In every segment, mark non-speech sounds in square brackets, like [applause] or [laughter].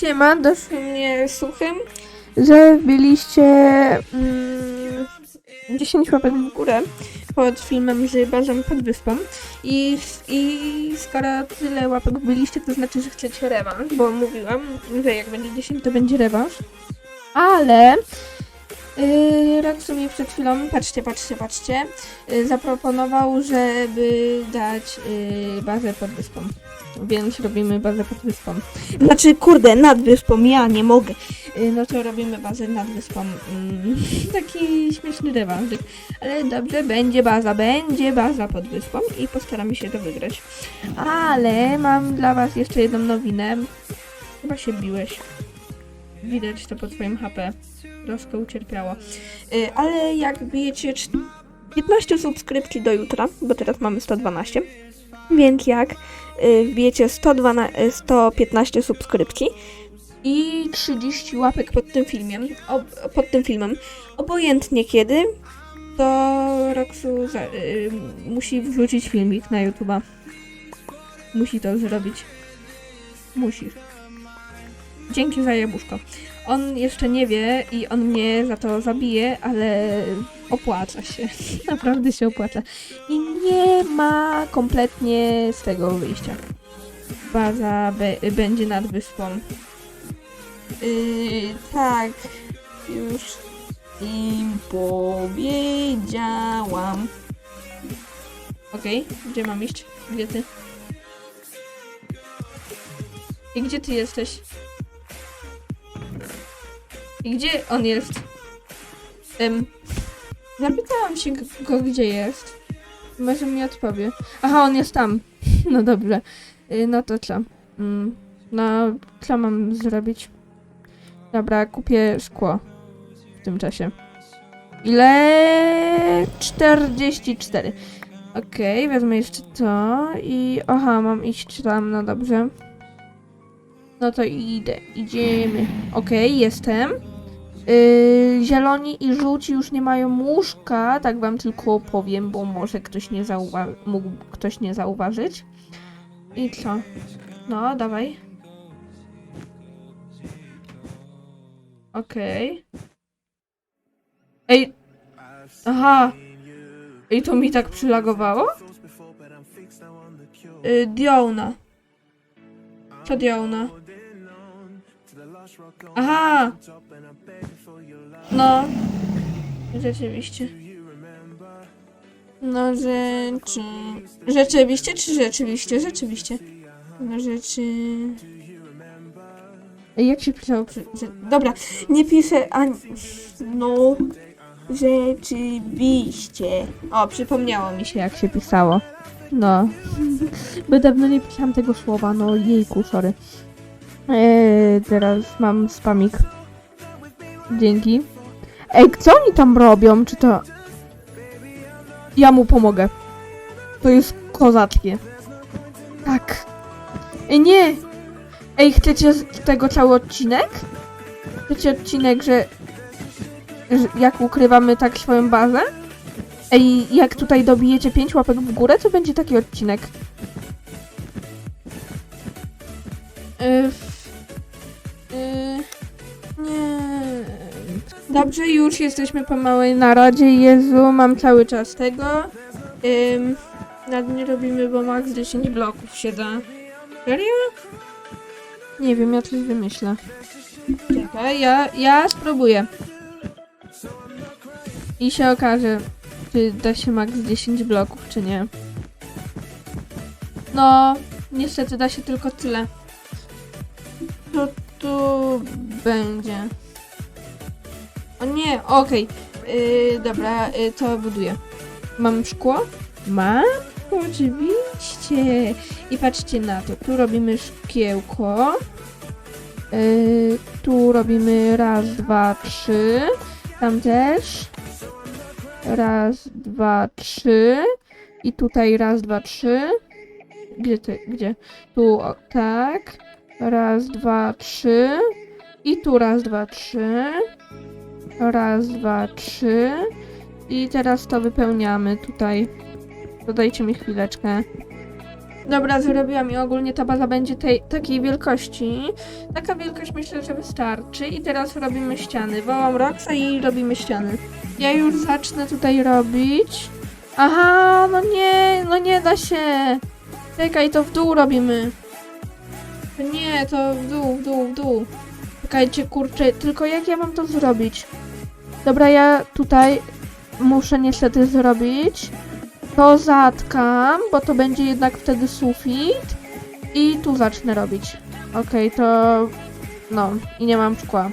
Siema, doszły mnie słuchy, że byliście mm, 10 łapek w górę pod filmem z bazą pod wyspą i, i skoro tyle łapek byliście, to znaczy, że chcecie rewanż, bo mówiłam, że jak będzie 10, to będzie rewanż. Ale yy, Roxu mi przed chwilą, patrzcie, patrzcie, patrzcie, yy, zaproponował, żeby dać yy, bazę pod wyspą. Więc robimy bazę pod wyspą. Znaczy, kurde, nad wyspą, ja nie mogę. Yy, No to robimy bazę nad wyspą. Mm, [laughs] taki śmieszny rewanżyk. Ale dobrze, będzie baza, będzie baza pod wyspą i postaramy się to wygrać. Ale mam dla was jeszcze jedną nowinę. Chyba się biłeś. Widać to po twoim HP. Troszkę ucierpiało. Yy, ale jak bijecie cz- 15 subskrypcji do jutra, bo teraz mamy 112. Więc jak y, wbijecie 112, y, 115 subskrypcji i 30 łapek pod tym filmem, ob, pod tym filmem, obojętnie kiedy, to Roxu za, y, musi wrzucić filmik na YouTube'a. Musi to zrobić. Musisz. Dzięki za jabłuszko. On jeszcze nie wie i on mnie za to zabije, ale opłaca się. [laughs] Naprawdę się opłaca. I nie ma kompletnie z tego wyjścia. Baza będzie nad wyspą. Yy, tak, już im powiedziałam. Okej, gdzie mam iść? Gdzie ty? I gdzie ty jesteś? I gdzie on jest? Zapytałam się go, gdzie jest. Może mi odpowie. Aha, on jest tam. [laughs] No dobrze. Y, No to co? Mm, No, co mam zrobić? Dobra, kupię szkło w tym czasie. Ile? 44. Okej, wezmę jeszcze to i... Aha, mam iść tam, no dobrze. No to idę, idziemy. Okej, jestem. Yy, zieloni i żółci już nie mają łóżka, tak wam tylko powiem, bo może ktoś nie zauwa- mógł ktoś nie zauważyć. I co? No, dawaj. Okej. Ej. Aha. Ej, to mi tak przylagowało? Yy, Diona. Co Diona? Aha! No. Rzeczywiście. No rzeczy... Rzeczywiście czy rzeczywiście? Rzeczywiście. No rzeczy... Jak się pisało? Dobra, nie piszę ani... No... Rzeczywiście. O, przypomniało mi się jak się pisało. No. Bo dawno nie pisałam tego słowa, no jejku, sorry. Eee, teraz mam spamik. Dzięki. Ej, co oni tam robią? Czy to... Ja mu pomogę. To jest kozackie. Tak. Ej, nie! Ej, chcecie z tego cały odcinek? Chcecie odcinek, że... że jak ukrywamy tak swoją bazę? Ej, jak tutaj dobijecie 5 łapek w górę, to będzie taki odcinek. Yy, Yy, nie. Dobrze, już jesteśmy po małej naradzie. Jezu, mam cały czas tego. Ym, nad nie robimy, bo max 10 bloków się da. Serio? Nie wiem, ja coś wymyślę. Czekaj, ja, ja spróbuję. I się okaże, czy da się max 10 bloków, czy nie. No, niestety da się tylko tyle. Co tu będzie? O nie, okej. Yy, dobra, yy, to buduję. Mam szkło? Mam? Oczywiście. I patrzcie na to. Tu robimy szkiełko. Yy, tu robimy raz, dwa, trzy. Tam też. Raz, dwa, trzy. I tutaj raz, dwa, trzy. Gdzie ty? Gdzie? Tu, o, tak. Raz, dwa, trzy. I tu raz, dwa, trzy. Raz, dwa, trzy. I teraz to wypełniamy tutaj. Dodajcie mi chwileczkę. Dobra, zrobiłam i ogólnie ta baza będzie tej, takiej wielkości. Taka wielkość myślę, że wystarczy. I teraz robimy ściany. Wołam Roxa i robimy ściany. Ja już zacznę tutaj robić. Aha, no nie, no nie da się. Czekaj, to w dół robimy. Nie, to w dół, w dół, w dół. Czekajcie, kurczę, tylko jak ja mam to zrobić? Dobra, ja tutaj muszę niestety zrobić. To zatkam, bo to będzie jednak wtedy sufit. I tu zacznę robić. Okej, to... No, i nie mam szkła.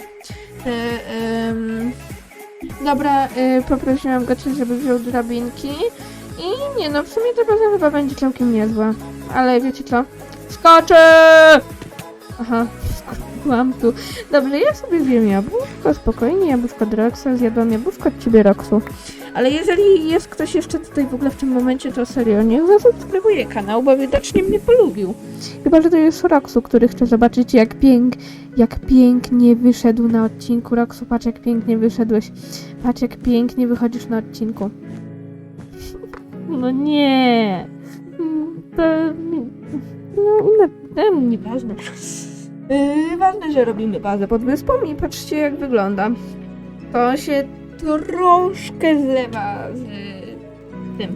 E, em, Dobra, y, poprosiłam go, żeby wziął drabinki. I nie no, w sumie ta baza chyba będzie całkiem niezła. Ale wiecie co? Skoczę! Aha, skoczyłam tu. Dobrze, ja sobie wiem jabłuszko, spokojnie, jabłuszko do Roxa, zjadłam jabłuszko od ciebie, Roxu. Ale jeżeli jest ktoś jeszcze tutaj w ogóle w tym momencie, to serio, niech zasubskrybuje kanał, bo widocznie mnie polubił. Chyba, że to jest Roxu, który chce zobaczyć, jak, pięk, jak pięknie wyszedł na odcinku. Roxu, patrz, jak pięknie wyszedłeś. Patrz, jak pięknie wychodzisz na odcinku. No nie. To... No, no, no nieważne. Yy, ważne, że robimy bazę pod wyspą i patrzcie, jak wygląda. To się troszkę zlewa z tym,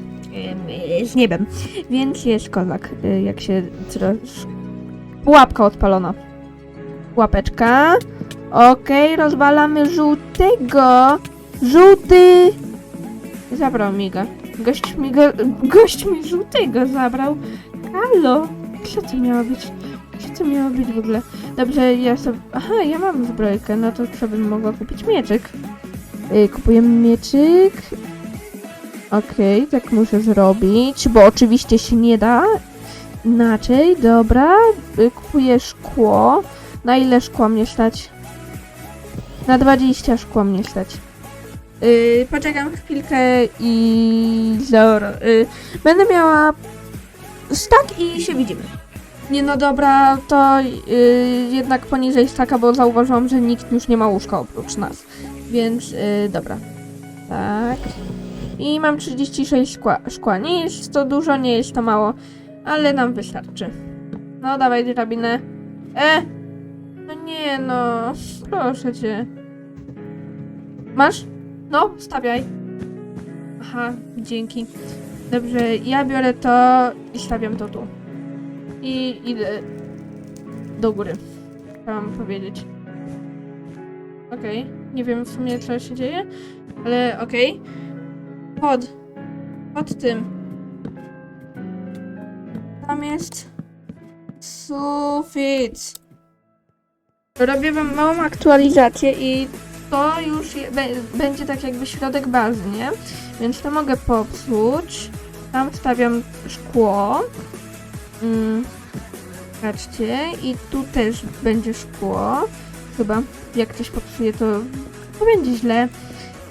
ym, z niebem. Więc jest kozak, y, jak się trosz... Pułapka odpalona. Łapeczka. Okej, rozwalamy żółtego. Żółty! Zabrał mi go. Gość mi go... Gość mi żółtego zabrał. Halo! Co to miało być? Co to miało być w ogóle? Dobrze, ja sobie... Aha, ja mam zbrojkę, no to co bym mogła kupić? Mieczyk. Yy, kupujemy mieczyk. Okej, tak muszę zrobić, bo oczywiście się nie da inaczej. Dobra, yy, kupuję szkło. Na ile szkła mnie stać? Na 20 szkła mnie stać. Yy, poczekam chwilkę i zaor. Yy, będę miała stak i się widzimy. Nie no dobra, to yy, jednak poniżej staka, bo zauważyłam, że nikt już nie ma łóżka oprócz nas. Więc yy, dobra. Tak. I mam 36 szkła, szkła. Nie jest to dużo, nie jest to mało, ale nam wystarczy. No dawaj drabinę. E! No nie no, proszę cię. Masz? No, stawiaj. Aha, dzięki. Dobrze, ja biorę to i stawiam to tu. I idę do góry. Chciałam powiedzieć. Okej, nie wiem w sumie co się dzieje, ale okej. Pod. Pod tym. Tam jest sufit. Robię wam małą aktualizację i to już je, będzie tak jakby środek bazy, nie? Więc to mogę popsuć. Tam stawiam szkło. Mm. Patrzcie, i tu też będzie szkło. Chyba, jak coś popsuje, to, będzie źle.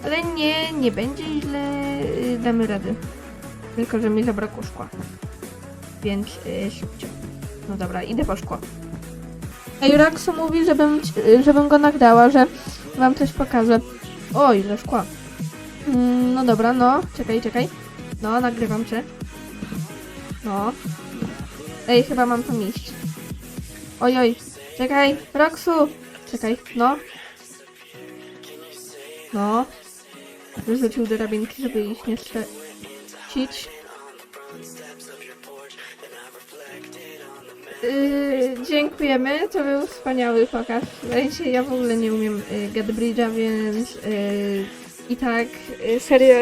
Ale nie, nie będzie źle. y, Damy radę. Tylko, że mi zabrakło szkła. Więc yy, szybciej. No dobra, idę po szkło. Ej, Raxu mówi, żebym, żebym go nagrała, że wam coś pokażę. O, ile szkła. Mm, no dobra, no. Czekaj, czekaj. No, nagrywam cię. No. Ej, chyba mam tam iść. Oj, oj. Czekaj, Roxu. Czekaj, no. No. Wyrzucił drabinki, żeby ich nie strzelcić. Yy, dziękujemy, to był wspaniały pokaz. W sensie ja w ogóle nie umiem yy, Get Bridge'a, więc yy, i tak yy, serio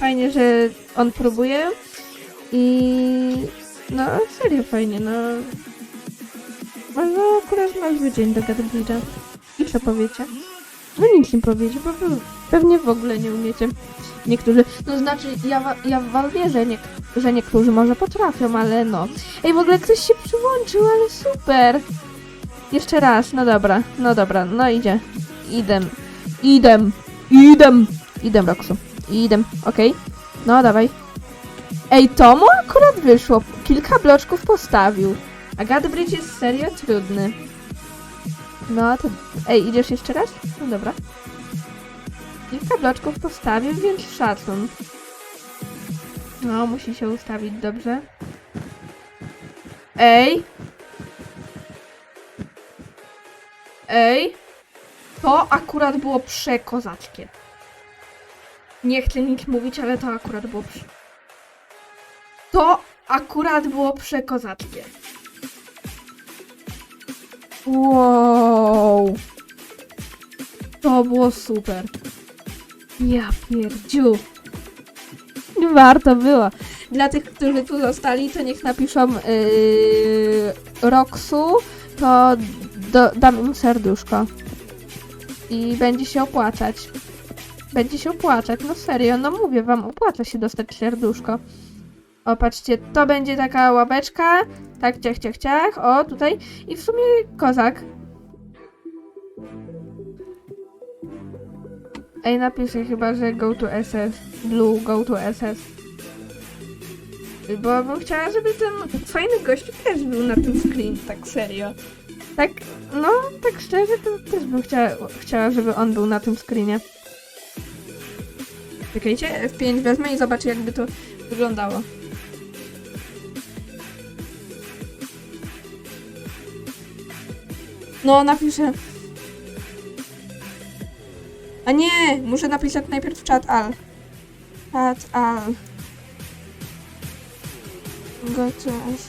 fajnie, że on próbuje i no serio fajnie, no no akurat ma zły dzień do Get Bridge'a. I co powiecie? No nic nie powiecie, bo pewnie w ogóle nie umiecie. Niektórzy, no znaczy ja, ja wam wierzę, nie, że niektórzy może potrafią, ale no. Ej, w ogóle ktoś się przyłączył, ale super. Jeszcze raz, no dobra, no dobra, no idzie. Idę, idę, idę, idę, Roxu, idę, okej. No, dawaj. Ej, to mu akurat wyszło, kilka bloczków postawił. A Gadbridge jest serio trudny. No, to... Ej, idziesz jeszcze raz? No dobra. Kilka bloczków postawił, więc szacun. No, musi się ustawić dobrze. Ej. Ej. To akurat było przekozackie. Nie chcę nic mówić, ale to akurat było prze... To akurat było przekozackie. Wow. To było super. Ja pierdziu. Warto było. Dla tych, którzy tu zostali, to niech napiszą yy, Roxu, to do, dam im serduszko. I będzie się opłacać. Będzie się opłacać, no serio, no mówię wam, opłaca się dostać serduszko. O, patrzcie, to będzie taka łapeczka. Tak, ciach, ciach, ciach. O, tutaj. I w sumie kozak. Ej, napiszę chyba, że go to SS. Blue, go to SS. Bo bym chciała, żeby ten fajny gościu też był na tym screen, tak serio. Tak, no, tak szczerze, to też bym chciała, chciała żeby on był na tym screenie. Czekajcie, F5 wezmę i zobaczę, jakby to wyglądało. No, napiszę. A nie! Muszę napisać najpierw czat al. Czat al. Go to S.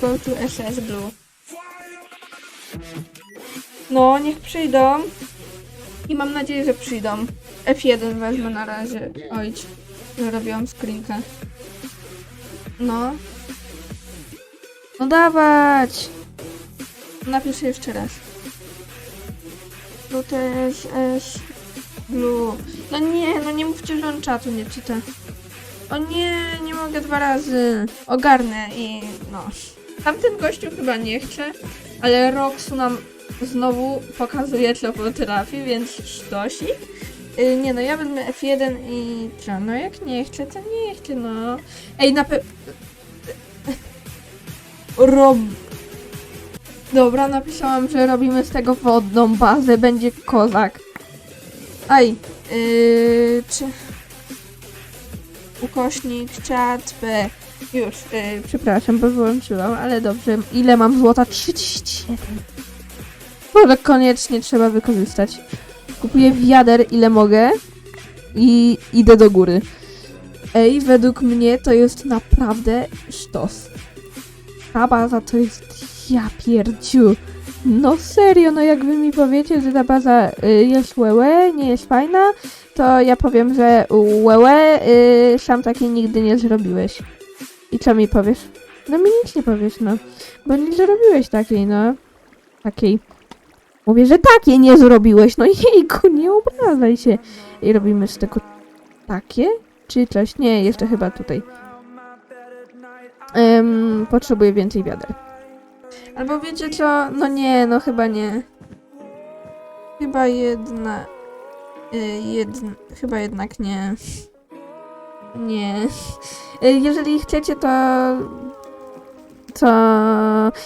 Go to SS Blue. No, niech przyjdą. I mam nadzieję, że przyjdą. F1 wezmę na razie. Oj, że robiłam screenkę. No. No dawać! Napiszę jeszcze raz. Blue też S. No nie, no nie mówcie, że on czatu nie czyta. O nie, nie mogę dwa razy. Ogarnę i no. Tamten gościu chyba nie chce, ale Roxu nam znowu pokazuje, co potrafi, więc sztosik. Yy, nie no, ja wezmę F1 i co, no jak nie chce, to nie chce, no. Ej, na pe... Rob... Dobra, napisałam, że robimy z tego wodną bazę, będzie kozak. Aj, yy, czy... Ukośnik, czat, B. Już, yy, przepraszam, bo wyłączyłam, ale dobrze. Ile mam złota? 37. Może koniecznie trzeba wykorzystać. Kupuję wiader ile mogę i idę do góry. Ej, według mnie to jest naprawdę sztos. Ta baza to jest ja pierdziu. No serio, no jak wy mi powiecie, że ta baza y, jest łełe, nie jest fajna, to ja powiem, że łełe, y, sam takiej nigdy nie zrobiłeś. I co mi powiesz? No mi nic nie powiesz, no. Bo nie zrobiłeś takiej, no. Takiej. Mówię, że takiej nie zrobiłeś, no [laughs] jejku, nie obrażaj się. I robimy z tego takie? Czy coś? Nie, jeszcze chyba tutaj. Em, potrzebuję więcej wiader. Albo wiecie co? No nie, no chyba nie. Chyba jedna... Y, jedn, chyba jednak nie. Nie. Y, Jeżeli chcecie, to... To...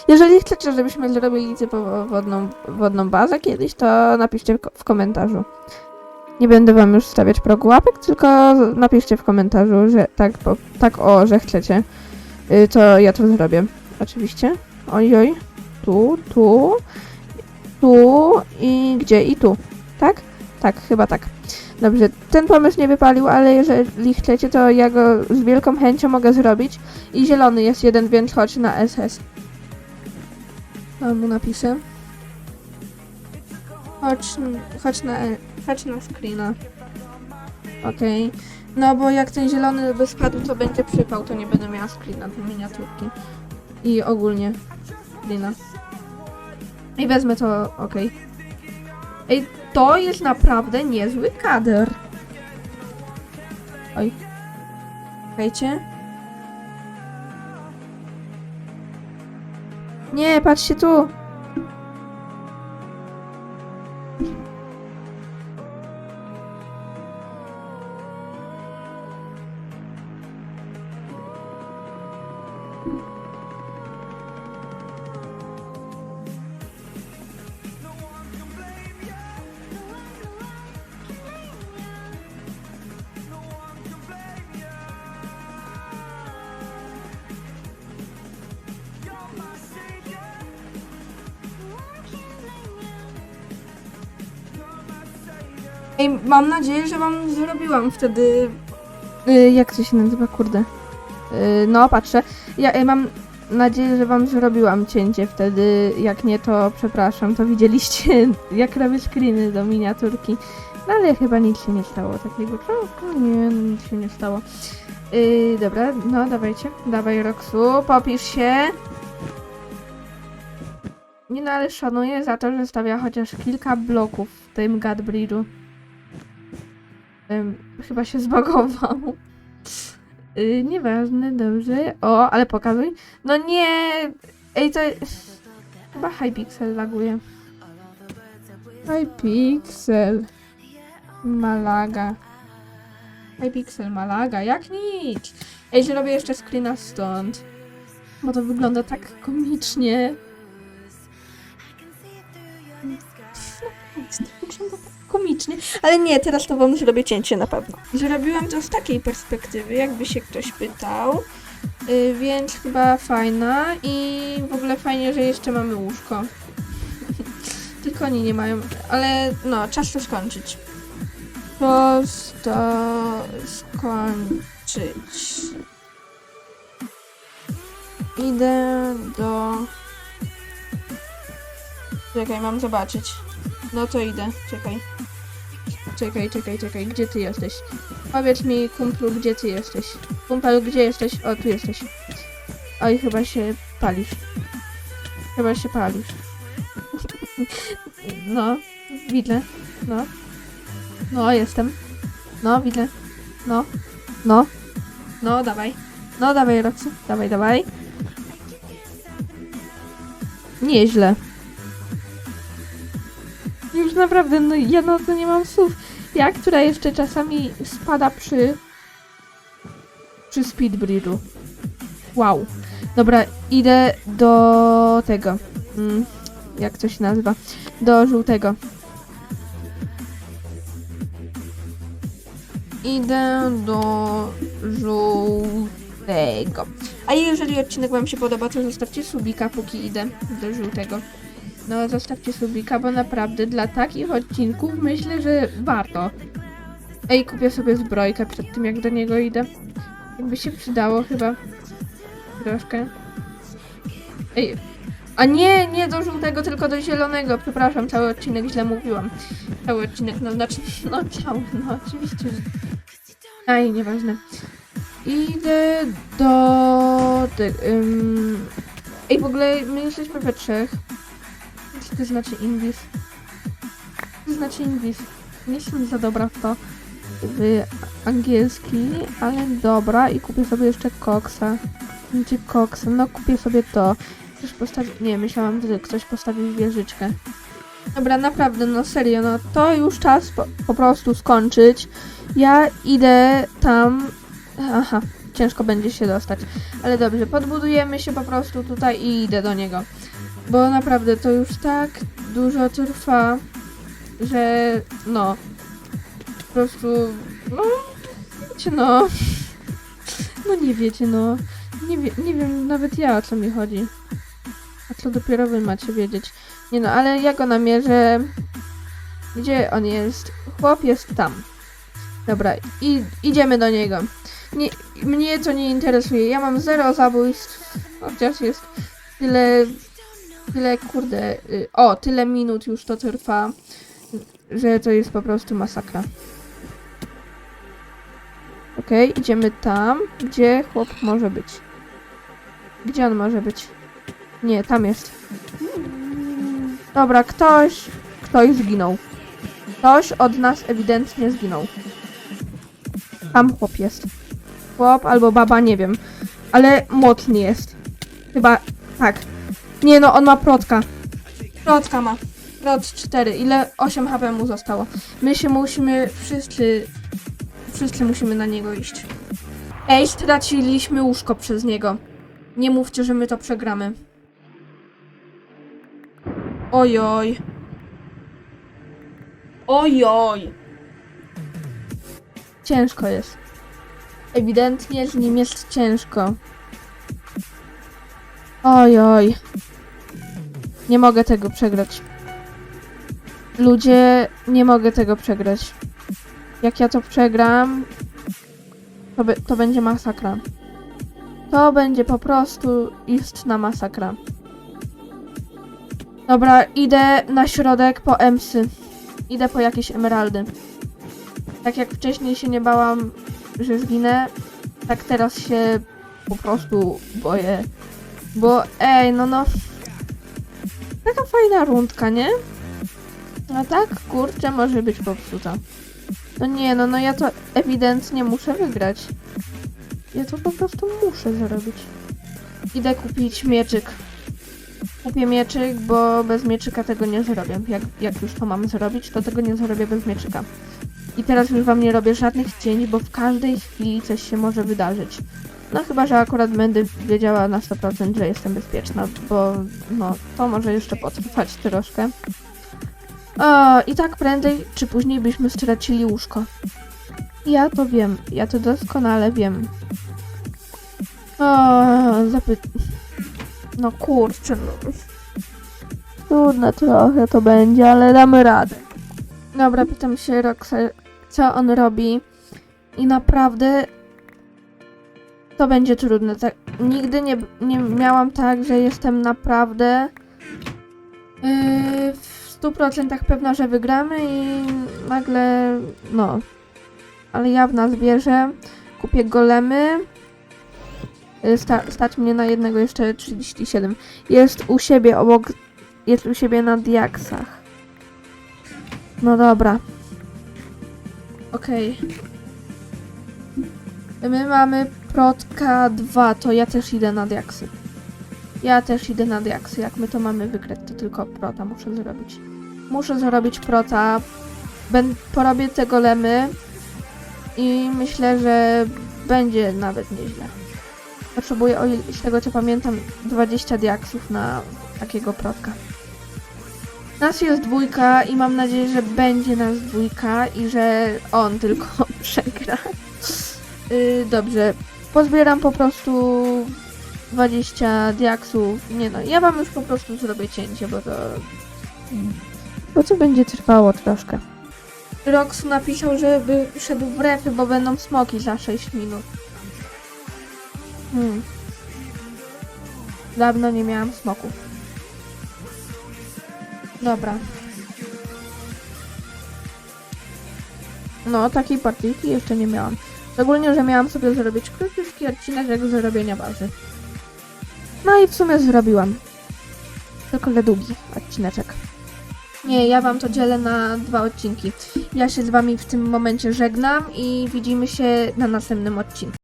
Jeżeli chcecie, żebyśmy zrobili typowo wodną, wodną bazę kiedyś, to napiszcie w ko- w komentarzu. Nie będę wam już stawiać progu łapek, tylko napiszcie w komentarzu, że tak, po, tak o, że chcecie. Y, To ja to zrobię. Oczywiście. Oj, oj. Tu, tu, tu i gdzie? I tu. Tak? Tak, chyba tak. Dobrze, ten pomysł nie wypalił, ale jeżeli chcecie, to ja go z wielką chęcią mogę zrobić. I zielony jest jeden, więc chodź na SS. To mu napiszę. Chodź, chodź na, chodź na screena. Okej. No bo jak ten zielony by spadł, to będzie przypał, to nie będę miała screena, te miniaturki. I ogólnie screena. I wezmę to, okej. Ej, to jest naprawdę niezły kadr. Oj. Czekajcie. Nie, patrzcie tu. Mam nadzieję, że wam zrobiłam wtedy... Y, jak to się nazywa, kurde? Y, no, patrzę. Ja y, mam nadzieję, że wam zrobiłam cięcie wtedy. Jak nie, to przepraszam. To widzieliście, [laughs] jak robię screeny do miniaturki. No ale chyba nic się nie stało takiego. No, nie, nic się nie stało. Yy, dobra, no dawajcie. Dawaj, Roxu, popisz się. Nie no, ale szanuję za to, że stawia chociaż kilka bloków w tym God Bridge'u. Ym, chyba się zbagował. Yy, nieważne, dobrze. O, ale pokazuj. No nie! Ej, to... Chyba Hypixel laguje. Hypixel. Malaga. Hypixel Malaga, jak nic! Ej, zrobię jeszcze screena stąd. Bo to wygląda tak komicznie. Wygląda tak komicznie. Ale nie, teraz to wam zrobię cięcie na pewno. Zrobiłam to z takiej perspektywy, jakby się ktoś pytał. Yy, więc chyba fajna i w ogóle fajnie, że jeszcze mamy łóżko. [laughs] Tylko oni nie mają, ale no, czas to skończyć. Czas to skończyć. Idę do... Czekaj, mam zobaczyć. No to idę, czekaj. Czekaj, czekaj, czekaj, gdzie ty jesteś? Powiedz mi, kumplu, gdzie ty jesteś? Kumpel, gdzie jesteś? O, tu jesteś. Oj, chyba się palisz. Chyba się palisz. [laughs] No, widzę. No. No, jestem. No, widzę. No. No. No, dawaj. No, dawaj, Roxy. Dawaj, dawaj. Nieźle. Już naprawdę, no ja na to nie mam słów. Ja, która jeszcze czasami spada przy... przy Speedbridge'u. Wow. Dobra, idę do tego. Mm, jak to się nazywa? Do żółtego. Idę do żółtego. A jeżeli odcinek Wam się podoba, to zostawcie subika, póki idę do żółtego. No, zostawcie subika, bo naprawdę dla takich odcinków myślę, że warto. Ej, kupię sobie zbrojkę przed tym, jak do niego idę. Jakby się przydało chyba. Troszkę. Ej, a nie, nie do żółtego, tylko do zielonego. Przepraszam, cały odcinek źle mówiłam. Cały odcinek, no znaczy, no cały, no oczywiście, że... Aj, nieważne. Idę do... Ym... Ej, w ogóle my jesteśmy we trzech. To znaczy? Co to znaczy Invis? Nie jestem za dobra w to. W angielski, ale dobra. I kupię sobie jeszcze koksa. Będzie koksa. No kupię sobie to. Ktoś postawi... Nie, myślałam, że ktoś postawił wieżyczkę. Dobra, naprawdę, no serio, no to już czas po, po prostu skończyć. Ja idę tam... Aha, ciężko będzie się dostać. Ale dobrze, podbudujemy się po prostu tutaj i idę do niego. Bo naprawdę to już tak dużo trwa, że no... Po prostu... No... Wiecie, no... No nie wiecie, no... Nie, wie, nie wiem nawet ja o co mi chodzi. A co dopiero wy macie wiedzieć. Nie no, ale ja go namierzę. Gdzie on jest? Chłop jest tam. Dobra, i idziemy do niego. Nie, mnie to nie interesuje. Ja mam zero zabójstw. Chociaż jest tyle. Tyle, kurde. y, O, tyle minut już to trwa, że to jest po prostu masakra. Okej, idziemy tam, gdzie chłop może być. Gdzie on może być? Nie, tam jest. Dobra, ktoś, ktoś zginął. Ktoś od nas ewidentnie zginął. Tam chłop jest. Chłop albo baba, nie wiem. Ale mocny jest. Chyba, tak. Nie no, on ma protka. Protka ma. Prot 4. Ile? 8 HP mu zostało. My się musimy, wszyscy, wszyscy musimy na niego iść. Ej, straciliśmy łóżko przez niego. Nie mówcie, że my to przegramy. Ojoj. Ojoj. Ciężko jest. Ewidentnie z nim jest ciężko. Ojoj. Nie mogę tego przegrać. Ludzie, nie mogę tego przegrać. Jak ja to przegram, to, to będzie masakra. To będzie po prostu istna masakra. Dobra, idę na środek po emsy. Idę po jakieś emeraldy. Tak jak wcześniej się nie bałam, że zginę, tak teraz się po prostu boję. Bo ej, no no. Taka fajna rundka, nie? A tak, kurczę, może być popsuta. No nie, no no ja to ewidentnie muszę wygrać. Ja to po prostu muszę zrobić. Idę kupić mieczyk. Kupię mieczyk, bo bez mieczyka tego nie zrobię. Jak, jak już to mam zrobić, to tego nie zrobię bez mieczyka. I teraz już wam nie robię żadnych cieni, bo w każdej chwili coś się może wydarzyć. No chyba, że akurat będę wiedziała na 100%, że jestem bezpieczna, bo no to może jeszcze potrwać troszkę. O, i tak prędzej czy później byśmy stracili łóżko. Ja to wiem, ja to doskonale wiem. O, zapy... No kurczę, no. Trudne trochę to będzie, ale damy radę. Dobra, pytam się Roxe, co on robi. I naprawdę to będzie trudne. Tak, nigdy nie, nie miałam tak, że jestem naprawdę yy, w 100% pewna, że wygramy i nagle, no. Ale ja w nas wierzę. Kupię golemy. Yy, Sta, stać mnie na jednego jeszcze 37. Jest u siebie obok, jest u siebie na diaksach. No dobra. Okej. My mamy protka 2, to ja też idę na diaksy. Ja też idę na diaksy. Jak my to mamy wygrać, to tylko prota muszę zrobić. Muszę zrobić prota. Ben, porobię te golemy i myślę, że będzie nawet nieźle. Potrzebuję, o ile, z tego co pamiętam, 20 diaksów na takiego protka. Nas jest dwójka i mam nadzieję, że będzie nas dwójka i że on tylko [laughs] przegra. Yy, dobrze, pozbieram po prostu 20 diaksów. Nie no, ja wam już po prostu zrobię cięcie, bo to... Bo to będzie trwało troszkę. Rox napisał, żeby szedł w refy, bo będą smoki za 6 minut. Hmm. Dawno nie miałam smoków. Dobra. No, takiej partyjki jeszcze nie miałam. Szczególnie, że miałam sobie zrobić krótki odcinek jak zrobienia bazy. No i w sumie zrobiłam. Tylko długi odcineczek. Nie, ja wam to dzielę na dwa odcinki. Ja się z wami w tym momencie żegnam i widzimy się na następnym odcinku.